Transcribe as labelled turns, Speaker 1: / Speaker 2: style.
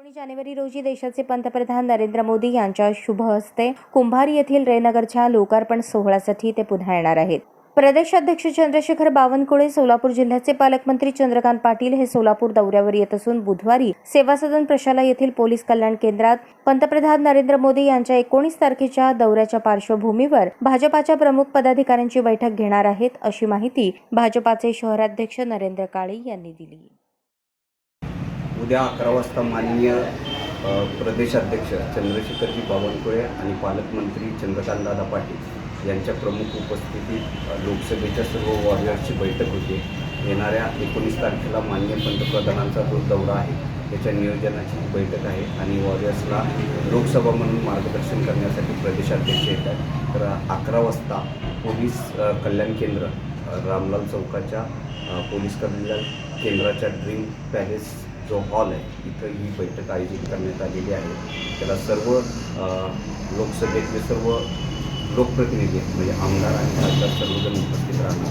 Speaker 1: एकोणीस जानेवारी रोजी देशाचे पंतप्रधान नरेंद्र मोदी यांच्या शुभ हस्ते कुंभार येथील रेनगरच्या लोकार्पण सोहळ्यासाठी ते पुन्हा येणार आहेत. प्रदेशाध्यक्ष चंद्रशेखर बावनकुळे सोलापूर जिल्ह्याचे पालकमंत्री चंद्रकांत पाटील हे सोलापूर दौऱ्यावर येत असून बुधवारी सेवा सदन प्रशाला येथील पोलीस कल्याण केंद्रात पंतप्रधान नरेंद्र मोदी यांच्या एकोणीस तारखेच्या दौऱ्याच्या पार्श्वभूमीवर भाजपाच्या प्रमुख पदाधिकाऱ्यांची बैठक घेणार आहेत अशी माहिती भाजपाचे शहराध्यक्ष नरेंद्र काळे यांनी दिली.
Speaker 2: उद्या अकरा वाजता माननीय प्रदेशाध्यक्ष चंद्रशेखरजी बावनकुळे आणि पालकमंत्री चंद्रकांतदादा पाटील यांच्या प्रमुख उपस्थितीत लोकसभेच्या सर्व वॉरियर्सची बैठक होते. येणाऱ्या एकोणीस तारखेला माननीय पंतप्रधानांचा जो दौरा आहे त्याच्या नियोजनाची बैठक आहे आणि वॉरियर्सला लोकसभा म्हणून मार्गदर्शन करण्यासाठी प्रदेशाध्यक्ष येत आहेत तर अकरा वाजता पोलीस कल्याण केंद्र रामलाल चौकाच्या पोलीस कल्याण केंद्राच्या ड्रीम पॅलेस जो हॉल आहे इथं ही बैठक आयोजित करण्यात आलेली आहे. त्याला सर्व लोकसभेतले सर्व लोकप्रतिनिधी म्हणजे आमदार आणि खासदार सर्वजण उपस्थित राहणार.